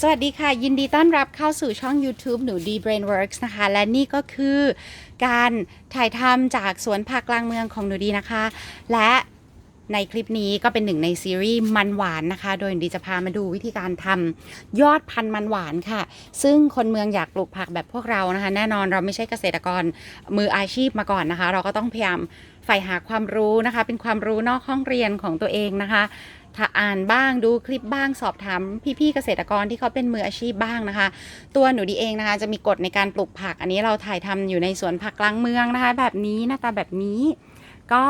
สวัสดีค่ะ ยินดีต้อนรับเข้าสู่ช่อง YouTube หนูดี Brainworks นะคะ และนี่ก็คือการถ่ายทำจากสวนผักกลางเมืองของหนูดีนะคะ และในคลิปนี้ก็เป็นหนึ่งในซีรีส์มันหวานนะคะ โดยดีจะพามาดูวิธีการทำยอดพันธุ์มันหวานค่ะ ซึ่งคนเมืองอยากปลูกผักแบบพวกเรานะคะ แน่นอนเราไม่ใช่เกษตรกรมืออาชีพมาก่อนนะคะ เราก็ต้องพยายามใฝ่หาความรู้นะคะ เป็นความรู้นอกห้องเรียนของตัวเองนะคะ ถ้าอ่านบ้างดูคลิปบ้างสอบถามพี่ๆเกษตรกรที่เขาเป็นมืออาชีพบ้างนะคะ ตัวหนูดีเองนะคะจะมีกฎในการปลูกผัก อันนี้เราถ่ายทำอยู่ในสวนผักกลางเมืองนะคะ แบบนี้หน้าตาแบบนี้ก็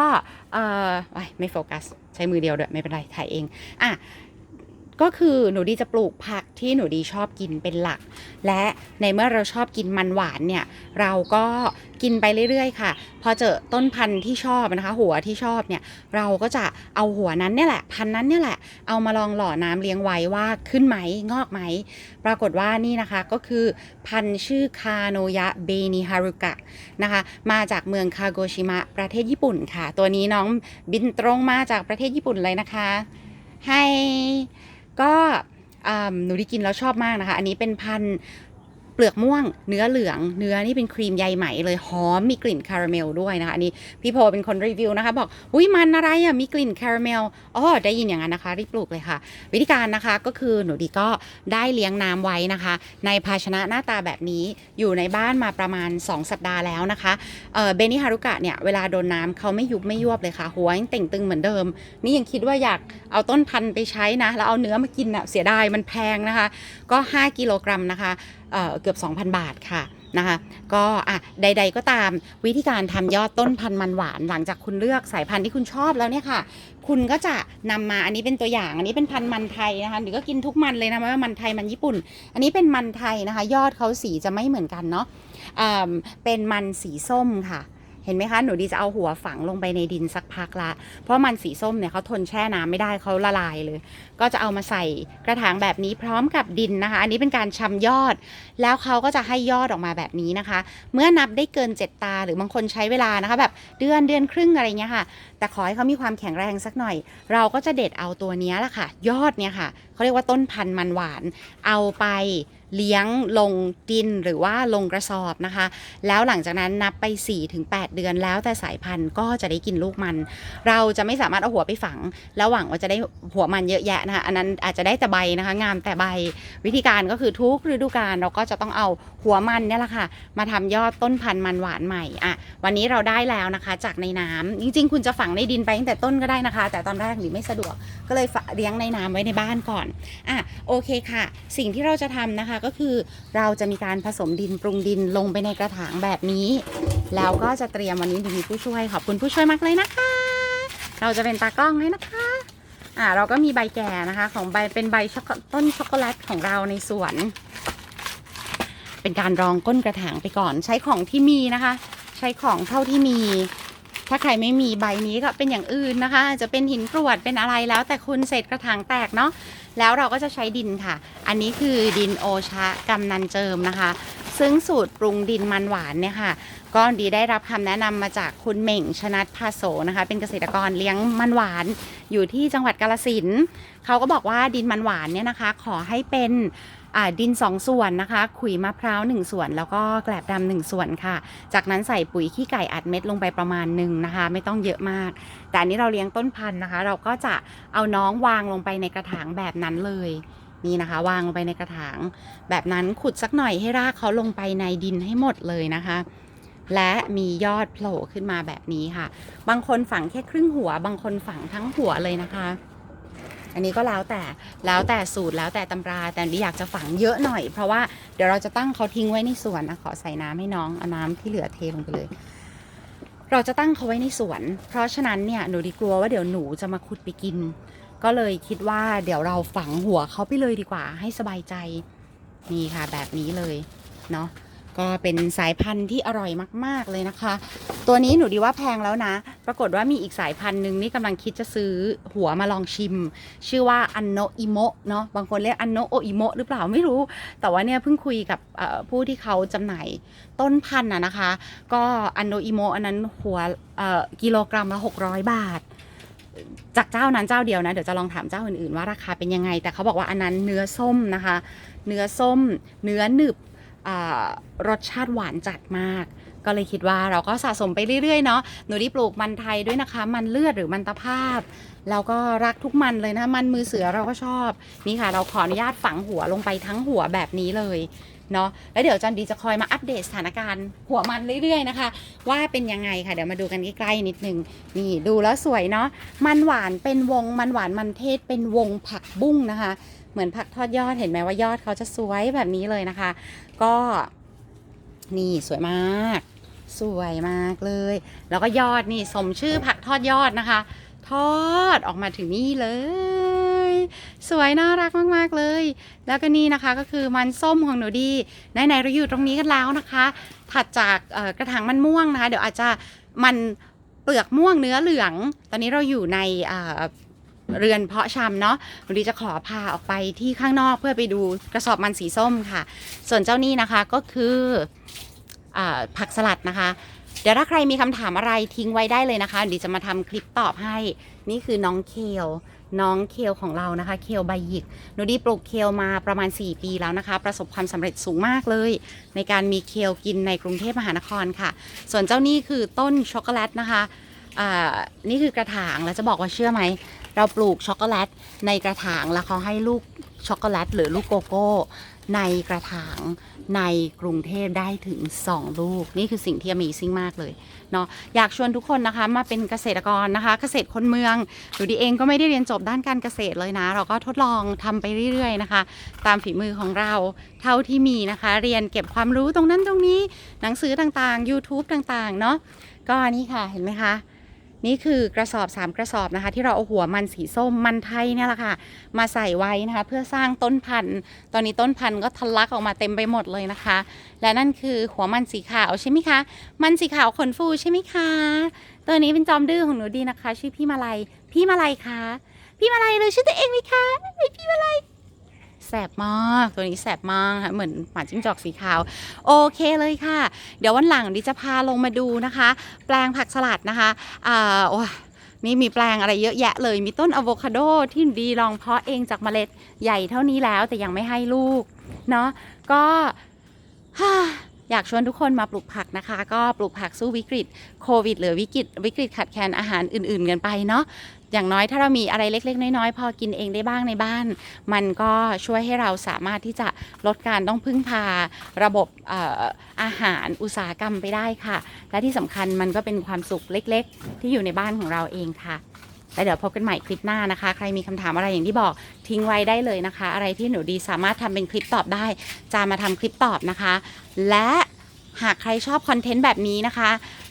เออไม่โฟกัสใช้มือเดียวด้วยไม่เป็นไรถ่ายเองอะ ก็คือหนูดีจะปลูกผักที่หนูดีชอบกินเป็นหลัก และในเมื่อเราชอบกินมันหวานเนี่ย เราก็กินไปเรื่อยๆ ค่ะ พอเจอต้นพันธุ์ที่ชอบนะคะ หัวที่ชอบเนี่ย เราก็จะเอาหัวนั้นเนี่ยแหละพันธุ์นั้นเนี่ยแหละ เอามาลองหล่อน้ำเลี้ยงไว้ว่าขึ้นไหมงอกไหม ปรากฏว่านี่นะคะก็คือพันธุ์ชื่อคาโนยะเบนิฮารุกะนะคะ มาจากเมืองคาโกชิมะประเทศญี่ปุ่นค่ะ ตัวนี้น้องบินตรงมาจากประเทศญี่ปุ่นเลยนะคะให้ ก็หนูได้กินแล้วชอบมากนะคะ อันนี้เป็นพันธุ ลือกม่วง เนื้อเหลือง เนื้อนี่เป็นครีมใยไหมเลยหอมมีกลิ่นคาราเมลด้วยนะคะอันนี้พี่โพเป็นคนรีวิวนะคะ บอกอุ้ยมันอะไรอะมีกลิ่นคาราเมลอ๋อได้ยินอย่างนั้นนะคะ รีบปลูกเลยค่ะ วิธีการนะคะก็คือหนูดีก็ได้เลี้ยงน้ำไว้นะคะ ในภาชนะหน้าตาแบบนี้อยู่ในบ้านมาประมาณ 2 สัปดาห์แล้วนะคะเออเบนิฮารุกะเนี่ยเวลาโดนน้ำเขาไม่ยุบไม่ยวบเลยค่ะ หัวยังเต่งตึงเหมือนเดิม นี่ยังคิดว่าอยากเอาต้นพันธุ์ไปใช้นะ แล้วเอาเนื้อมากินอะเสียดายมันแพงนะคะ ก็ 5 กิโลกรัมนะคะ เอ่อเกือบ 2,000 บาทค่ะนะคะก็อะใด ๆ ก็ตามวิธีการทำยอดต้นพันธุ์มันหวาน หลังจากคุณเลือกสายพันธุ์ที่คุณชอบแล้วเนี่ยค่ะ คุณก็จะนำมาอันนี้เป็นตัวอย่าง อันนี้เป็นพันธุ์มันไทยนะคะหรือก็กินทุกมันเลยนะไม่ว่ามันไทยมันญี่ปุ่น อันนี้เป็นมันไทยนะคะ ยอดเขาสีจะไม่เหมือนกันเนาะเป็นมันสีส้มค่ะ เห็นไหมคะ หนูดีจะเอาหัวฝังลงไปในดินสักพักละ เพราะมันสีส้มเนี่ยเขาทนแช่น้ำไม่ได้เขาละลายเลย ก็จะเอามาใส่กระถางแบบนี้พร้อมกับดินนะคะ อันนี้เป็นการชำยอด แล้วเขาก็จะให้ยอดออกมาแบบนี้นะคะ เมื่อนับได้เกิน 7 ตาหรือบางคนใช้เวลานะคะ แบบเดือนเดือนครึ่งอะไรเงี้ยค่ะ แต่ขอให้เขามีความแข็งแรงสักหน่อย เราก็จะเด็ดเอาตัวนี้แหละค่ะ ยอดเนี่ยค่ะเขาเรียกว่าต้นพันธุ์มันหวาน เอาไป เลี้ยงลงดินหรือว่าลงกระสอบนะคะ แล้วหลังจากนั้นนับไป 4-8 เดือนแล้วแต่สายพันธุ์ก็จะได้กินลูกมัน เราจะไม่สามารถเอาหัวไปฝัง แล้วหวังว่าจะได้หัวมันเยอะแยะนะคะ อันนั้นอาจจะได้แต่ใบนะคะ งามแต่ใบวิธีการก็คือทุกฤดูกาลเราก็จะต้องเอาหัวมันเนี่ยแหละค่ะ มาทำยอดต้นพันธุ์มันหวานใหม่อะวันนี้เราได้แล้วนะคะจากในน้ำจริง ๆ คุณจะฝังในดินไปตั้งแต่ต้นก็ได้นะคะ แต่ตอนแรกหรือไม่สะดวกก็เลยเลี้ยงในน้ำไว้ในบ้านก่อนอะโอเคค่ะ สิ่งที่เราจะทำนะคะก็คือเราจะมีการผสมดินปรุงดินลงไปในกระถางแบบนี้ แล้วก็จะเตรียมวันนี้มีผู้ช่วยขอบคุณผู้ช่วยมากเลยนะคะ เราจะเป็นตากล้องให้นะคะอ่าเราก็มีใบแก่นะคะของใบเป็นใบช็อกต้นช็อกโกแลตของเราในสวน เป็นการรองก้นกระถางไปก่อน ใช้ของที่มีนะคะ ใช้ของเท่าที่มี ถ้าใครไม่มีใบนี้ก็เป็นอย่างอื่นนะคะ จะเป็นหินกรวดเป็นอะไรแล้วแต่คุณเศษกระถางแตกเนาะแล้วเราก็จะใช้ดินค่ะ อันนี้คือดินโอชะกำนันเจิมนะคะ ซึ่งสูตรปรุงดินมันหวานเนี่ยค่ะก็ดีได้รับคำแนะนำมาจากคุณเหม่งชนัดพาโสนะคะ เป็นเกษตรกรเลี้ยงมันหวานอยู่ที่จังหวัดกาลสินเขาก็บอกว่าดินมันหวานเนี่ยนะคะ ขอให้เป็นดินสองส่วนนะคะ ขุยมะพร้าวหนึ่งส่วน แล้วก็แกลบดำหนึ่งส่วนค่ะ จากนั้นใส่ปุ๋ยขี้ไก่อัดเม็ดลงไปประมาณหนึ่งนะคะ ไม่ต้องเยอะมาก แต่อันนี้เราเลี้ยงต้นพันธุ์นะคะ เราก็จะเอาน้องวางลงไปในกระถางแบบนั้นเลย นี่นะคะ วางลงไปในกระถาง แบบนั้นขุดสักหน่อยให้รากเขาลงไปในดินให้หมดเลยนะคะ และมียอดโผล่ขึ้นมาแบบนี้ค่ะ บางคนฝังแค่ครึ่งหัว บางคนฝังทั้งหัวเลยนะคะ อันนี้ก็แล้วแต่แล้วแต่สูตรแล้วแต่ตำราแต่ดิอยากจะฝังเยอะหน่อย เพราะว่าเดี๋ยวเราจะตั้งเขาทิ้งไว้ในสวนนะขอใส่น้ำให้น้องเอาน้ำที่เหลือเทลงไปเลยเราจะตั้งเขาไว้ในสวน เพราะฉะนั้นเนี่ยหนูดีกลัวว่าเดี๋ยวหนูจะมาขุดไปกิน ก็เลยคิดว่าเดี๋ยวเราฝังหัวเขาไปเลยดีกว่า ให้สบายใจนี่ค่ะแบบนี้เลยเนาะก็เป็นสายพันธุ์ที่อร่อยมาก ๆ เลยนะคะ ตัวนี้หนูดีว่าแพงแล้วนะ ปรากฏว่ามีอีกสายพันธุ์หนึ่งนี่กำลังคิดจะซื้อหัวมาลองชิม ชื่อว่าอันโนอิโมะเนาะบางคนเรียกอันโนโออิโมะหรือเปล่าไม่รู้ แต่ว่าเนี่ยเพิ่งคุยกับผู้ที่เขาจำหน่ายต้นพันธุ์อะนะคะ ก็อันโนอิโมะอันนั้นหัวกิโลกรัมละ600 บาท จากเจ้านั้นเจ้าเดียวนะเดี๋ยวจะลองถามเจ้าอื่นๆว่าราคาเป็นยังไง แต่เขาบอกว่าอันนั้นเนื้อส้มนะคะ เนื้อส้ม เนื้อหนึบรสชาติหวานจัดมาก ก็เลยคิดว่าเราก็สะสมไปเรื่อยๆเนาะหนูที่ปลูกมันไทยด้วยนะคะ มันเลือดหรือมันตะภาพเราก็รักทุกมันเลยนะ มันมือเสือเราก็ชอบ นี่ค่ะ เราขออนุญาตฝังหัวลงไปทั้งหัวแบบนี้เลย เนาะแล้วเดี๋ยวจันดีจะคอยมาอัปเดตสถานการณ์หัวมันเรื่อยๆนะคะ ว่าเป็นยังไงค่ะเดี๋ยวมาดูกันใกล้ๆนิดนึงนี่ดูแล้วสวยเนาะมันหวานเป็นวงมันหวานมันเทศเป็นวงผักบุ้งนะคะ เหมือนผักทอดยอดเห็นไหมว่ายอดเขาจะสวยแบบนี้เลยนะคะ ก็นี่สวยมาก สวยมากเลย แล้วก็ยอดนี่สมชื่อผักทอดยอดนะคะ ทอดออกมาถึงนี่เลย สวยน่ารักมากๆเลย แล้วก็นี่นะคะก็คือมันส้มของหนูดีไหนๆเราอยู่ตรงนี้กันแล้วนะคะ ถัดจากกระถางมันม่วงนะคะ เดี๋ยวอาจจะมันเปลือกม่วงเนื้อเหลือง ตอนนี้เราอยู่ในเรือนเพาะชำเนาะหนูดีจะขอพาออกไปที่ข้างนอกเพื่อไปดูกระสอบมันสีส้มค่ะ ส่วนเจ้านี่นะคะก็คืออผักสลัดนะคะ เดี๋ยวถ้าใครมีคำถามอะไรทิ้งไว้ได้เลยนะคะเดี๋ยวจะมาทำคลิปตอบให้ นี่คือน้องเคลน้องเคลของเรานะคะ เคลใบหยิกหนูดีปลูกเคลมาประมาณ 4 ปีแล้วนะคะ ประสบความสำเร็จสูงมากเลย ในการมีเคลกินในกรุงเทพมหานครค่ะ ส่วนเจ้านี่คือต้นช็อกโกแลตนะคะอ่านี่คือกระถางแล้วจะบอกว่าเชื่อไหม เราปลูกช็อกโกแลตในกระถางแล้วเขาให้ลูกช็อกโกแลตหรือลูกโกโก้ ในกระถางในกรุงเทพได้ถึง 2 ลูก นี่คือสิ่งที่ Amazing มากเลยเนาะอยากชวนทุกคนนะคะมาเป็นเกษตรกรนะคะ เกษตรคนเมืองหนูดีเองก็ไม่ได้เรียนจบด้านการเกษตรเลยนะ เราก็ทดลองทำไปเรื่อยๆนะคะ ตามฝีมือของเราเท่าที่มีนะคะ เรียนเก็บความรู้ตรงนั้นตรงนี้ หนังสือต่างๆ YouTube ต่างๆเนาะก็นี่ค่ะเห็นไหมคะ นี่คือกระสอบ 3 กระสอบนะคะ ที่เราเอาหัวมันสีส้มมันไทยเนี่ยแหละค่ะ มาใส่ไว้นะคะ เพื่อสร้างต้นพันธุ์ ตอนนี้ต้นพันธุ์ก็ทะลักออกมาเต็มไปหมดเลยนะคะ และนั่นคือหัวมันสีขาวใช่ไหมคะ มันสีขาวขนฟูใช่ไหมคะ ตัวนี้เป็นจอมดื้อของหนูดีนะคะ ชื่อพี่มาลัย พี่มาลัยคะ พี่มาลัยเลยชื่อตัวเองไหมคะไอยพี่มาลัย แสบมาก ตัวนี้แสบมากค่ะเหมือนหมาจิ้งจอกสีขาว โอเคเลยค่ะ เดี๋ยววันหลังดิจะพาลงมาดูนะคะ แปลงผักสลัดนะคะอ่าโอ้นี่มีแปลงอะไรเยอะแยะเลย มีต้นอะโวคาโดที่ดีลองเพาะเองจากเมล็ดใหญ่เท่านี้แล้วแต่ยังไม่ให้ลูก เนาะก็ฮ่าอยากชวนทุกคนมาปลูกผักนะคะ ก็ปลูกผักสู้วิกฤตโควิด หรือวิกฤตวิกฤตขาดแคลนอาหารอื่น ๆ กันไปเนาะ อย่างน้อยถ้าเรามีอะไรเล็ก ๆ น้อยๆพอกินเองได้บ้างในบ้าน มันก็ช่วยให้เราสามารถที่จะลดการต้องพึ่งพาระบบออาหารอุตสาหกรรมไปได้ค่ะ และที่สำคัญมันก็เป็นความสุขเล็ก ๆ ที่อยู่ในบ้านของเราเองค่ะแล้วเดี๋ยวพบกันใหม่คลิปหน้านะคะ ใครมีคำถามอะไรอย่างที่บอกทิ้งไว้ได้เลยนะคะ อะไรที่หนูดีสามารถทำเป็นคลิปตอบได้ จะมาทำคลิปตอบนะคะ และ หากใครชอบคอนเทนต์แบบนี้นะคะ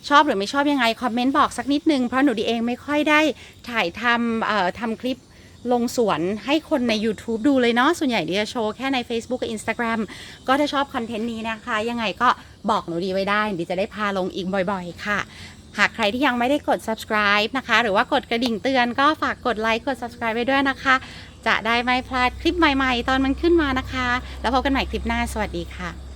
ชอบหรือไม่ชอบยังไง คอมเมนต์บอกสักนิดนึง เพราะหนูดีเองไม่ค่อยได้ถ่ายทำเอ่อทำคลิปลงสวนให้คนใน YouTube ดูเลยเนาะส่วนใหญ่ดีจะโชว์แค่ใน Facebook กับ Instagram ก็ถ้าชอบคอนเทนต์นี้นะคะ ยังไงก็บอกหนูดีไว้ได้ดีจะได้พาลงอีกบ่อยๆ ค่ะ หากใครที่ยังไม่ได้กด subscribe นะคะ หรือว่ากดกระดิ่งเตือนก็ฝากกดไลค์กด subscribe ไว้ด้วยนะคะ จะได้ไม่พลาดคลิปใหม่ๆ ตอนมันขึ้นมานะคะ แล้วพบกันใหม่คลิปหน้าสวัสดีค่ะ